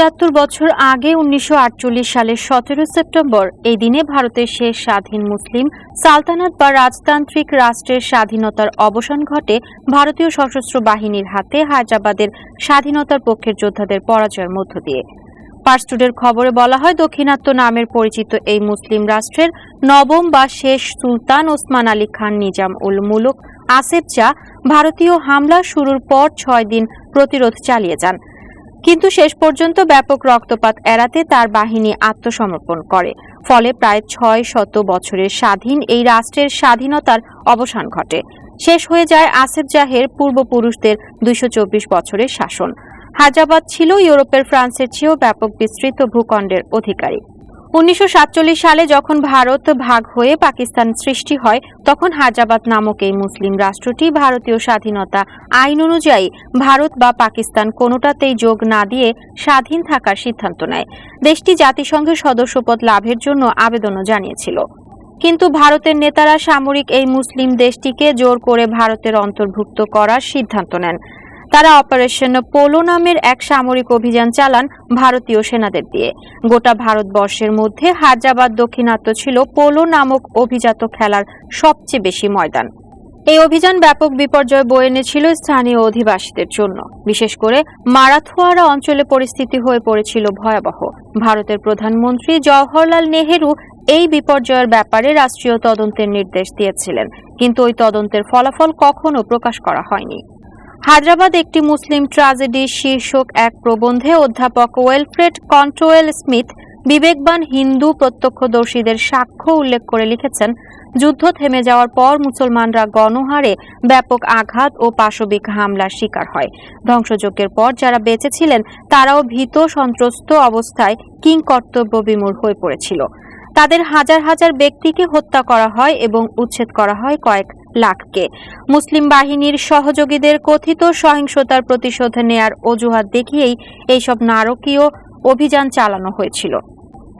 তিয়াত্তর বছর আগে উনিশশো সালের সতেরো সেপ্টেম্বর এই দিনে ভারতের শেষ স্বাধীন মুসলিম সালতানাত বা রাজতান্ত্রিক রাষ্ট্রের স্বাধীনতার অবসান ঘটে ভারতীয় সশস্ত্র বাহিনীর হাতে হায়দ্রাবাদের স্বাধীনতার পক্ষের যোদ্ধাদের পরাজয়ের মধ্য দিয়ে। পার্সটুডের খবরে বলা হয়, দক্ষিণাত্য নামের পরিচিত এই মুসলিম রাষ্ট্রের নবম বা শেষ সুলতান ওসমান আলী খান নিজাম উল মুলুক আসেফ চা ভারতীয় হামলা শুরুর পর ছয় দিন প্রতিরোধ চালিয়ে যান। কিন্তু শেষ পর্যন্ত ব্যাপক রক্তপাত এড়াতে তার বাহিনী আত্মসমর্পণ করে। ফলে প্রায় ছয় শত বছরের স্বাধীন এই রাষ্ট্রের স্বাধীনতার অবসান ঘটে। শেষ হয়ে যায় আসেফ জাহের পূর্বপুরুষদের দুইশ চব্বিশ বছরের শাসন। হায়দ্রাবাদ ছিল ইউরোপের, ফ্রান্সের চেয়েও ব্যাপক বিস্তৃত ভূখণ্ডের অধিকারী। উনিশশো সাতচল্লিশ সালে যখন ভারত ভাগ হয়ে পাকিস্তান সৃষ্টি হয়, তখন হায়দ্রাবাদ নামক এই মুসলিম রাষ্ট্রটি ভারতীয় স্বাধীনতা আইন অনুযায়ী ভারত বা পাকিস্তান কোনোটাতেই যোগ না দিয়ে স্বাধীন থাকার সিদ্ধান্ত নেয়। দেশটি জাতিসংঘের সদস্যপদ লাভের জন্য আবেদনও জানিয়েছিল। কিন্তু ভারতের নেতারা সামরিক এই মুসলিম দেশটিকে জোর করে ভারতের অন্তর্ভুক্ত করার সিদ্ধান্ত নেন। তারা অপারেশন পোলো নামের এক সামরিক অভিযান চালান ভারতীয় সেনাদের দিয়ে। গোটা ভারতবর্ষের মধ্যে হায়দ্রাবাদ দক্ষিণাত্য ছিল পোলো নামক অভিজাত খেলার সবচেয়ে বেশি ময়দান। এই অভিযান ব্যাপক বিপর্যয় বয়ে এনেছিল স্থানীয় অধিবাসীদের জন্য। বিশেষ করে মারাথওয়ারা অঞ্চলে পরিস্থিতি হয়ে পড়েছিল ভয়াবহ। ভারতের প্রধানমন্ত্রী জওহরলাল নেহেরু এই বিপর্যয়ের ব্যাপারে রাষ্ট্রীয় তদন্তের নির্দেশ দিয়েছিলেন, কিন্তু ওই তদন্তের ফলাফল কখনো প্রকাশ করা হয়নি। হায়দ্রাবাদ একটি মুসলিম ট্রাজেডি শীর্ষক এক প্রবন্ধে অধ্যাপক ওয়েলফ্রেড কন্ট্রোয়েল স্মিথ বিবেকবান হিন্দু প্রত্যক্ষদর্শীদের সাক্ষ্য উল্লেখ করে লিখেছেন, যুদ্ধ থেমে যাওয়ার পর মুসলমানরা গণহারে ব্যাপক আঘাত ও পাশবিক হামলার শিকার হয়। ধ্বংসযজ্ঞের পর যারা বেঁচে ছিলেন, তারাও ভীত, সন্ত্রস্ত অবস্থায় কিং কর্তব্য বিমূর হয়ে পড়েছিল। তাদের হাজার হাজার ব্যক্তিকে হত্যা করা হয় এবং উচ্ছেদ করা হয় কয়েক লাখকে। মুসলিম বাহিনীর সহযোগীদের কথিত সহিংসতার প্রতিশোধ নেয়ার অজুহাত দেখিয়েই এইসব নারকীয় অভিযান চালানো হয়েছিল।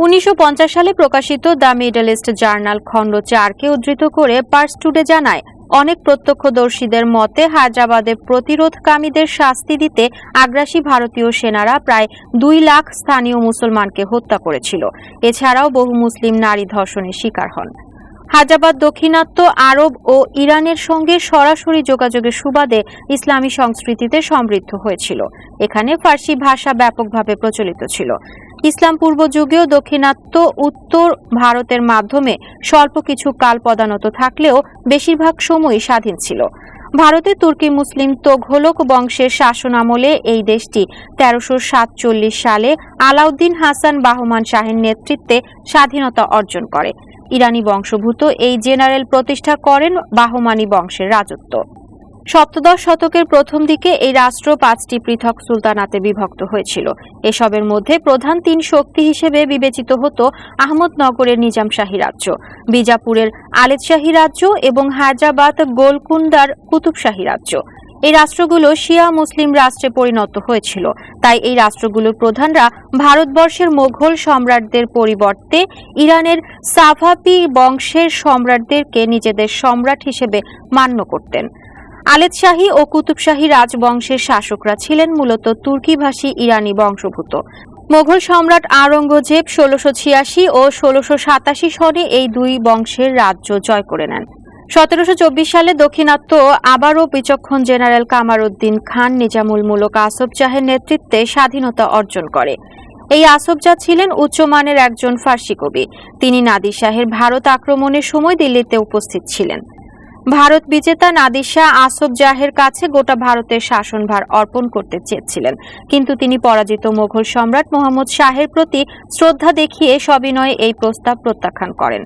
উনিশশো পঞ্চাশ সালে প্রকাশিত দ্য মিডল ইস্ট জার্নাল খণ্ড চারকে উদ্ধৃত করে পার্স টুডে জানায়, অনেক প্রত্যক্ষদর্শীদের মতে হায়দ্রাবাদে প্রতিরোধকামীদের শাস্তি দিতে আগ্রাসী ভারতীয় সেনারা প্রায় দুই লাখ স্থানীয় মুসলমানকে হত্যা করেছিল। এছাড়াও বহু মুসলিম নারী ধর্ষণের শিকার হন। হায়দ্রাবাদ দক্ষিণাত্য আরব ও ইরানের সঙ্গে সরাসরি যোগাযোগের সুবাদে ইসলামী সংস্কৃতিতে সমৃদ্ধ হয়েছিল। এখানে ফার্সি ভাষা ব্যাপকভাবে প্রচলিত ছিল। ইসলাম পূর্ব যুগেও দক্ষিণাত্য, উত্তর ভারতের মাধ্যমে স্বল্প কিছু কাল পদানত থাকলেও বেশিরভাগ সময়ই স্বাধীন ছিল। ভারতে তুর্কি মুসলিম তোঘলক বংশের শাসন আমলে এই দেশটি তেরোশো সাতচল্লিশ সালে আলাউদ্দিন হাসান বাহমান শাহের নেতৃত্বে স্বাধীনতা অর্জন করে। ইরানি বংশভূত এই জেনারেল প্রতিষ্ঠা করেন বাহমানি বংশের রাজত্ব। সপ্তদশ শতকের প্রথম দিকে এই রাষ্ট্র পাঁচটি পৃথক সুলতানাতে বিভক্ত হয়েছিল। এসবের মধ্যে প্রধান তিন শক্তি হিসেবে বিবেচিত হতো আহমদনগরের নিজাম শাহী রাজ্য, বিজাপুরের আলেদ শাহী রাজ্য এবং হায়দ্রাবাদ গোলকুন্দার কুতুবশাহী রাজ্য। এই রাষ্ট্রগুলো শিয়া মুসলিম রাষ্ট্রে পরিণত হয়েছিল। তাই এই রাষ্ট্রগুলোর প্রধানরা ভারতবর্ষের মোঘল সম্রাটদের পরিবর্তে ইরানের সাফাপি বংশের সম্রাটদেরকে নিজেদের সম্রাট হিসেবে মান্য করতেন। আলেদ শাহী ও কুতুবশাহী রাজবংশের শাসকরা ছিলেন মূলত তুর্কিভাষী ইরানি বংশভূত মোঘল সম্রাট আওরঙ্গজেব ষোলোশো ছিয়াশি ও ষোলোশো সাতাশি সনে এই দুই বংশের রাজ্য জয় করে নেন। সতেরোশো চব্বিশ সালে দক্ষিণাত্য আবারও বিচক্ষণ জেনারেল কামারউদ্দিন খান নিজামুল মুলক আসফ জাহের নেতৃত্বে স্বাধীনতা অর্জন করে। এই আসফ জাহ ছিলেন উচ্চমানের একজন ফার্সি কবি। তিনি নাদির শাহের ভারত আক্রমণের সময় দিল্লিতে উপস্থিত ছিলেন। ভারত বিজেতা নাদির শাহ আসফ জাহের কাছে গোটা ভারতের শাসনভার অর্পণ করতে চেয়েছিলেন। কিন্তু তিনি পরাজিত মোঘল সম্রাট মোহাম্মদ শাহের প্রতি শ্রদ্ধা দেখিয়ে সবিনয়ে এই প্রস্তাব প্রত্যাখ্যান করেন।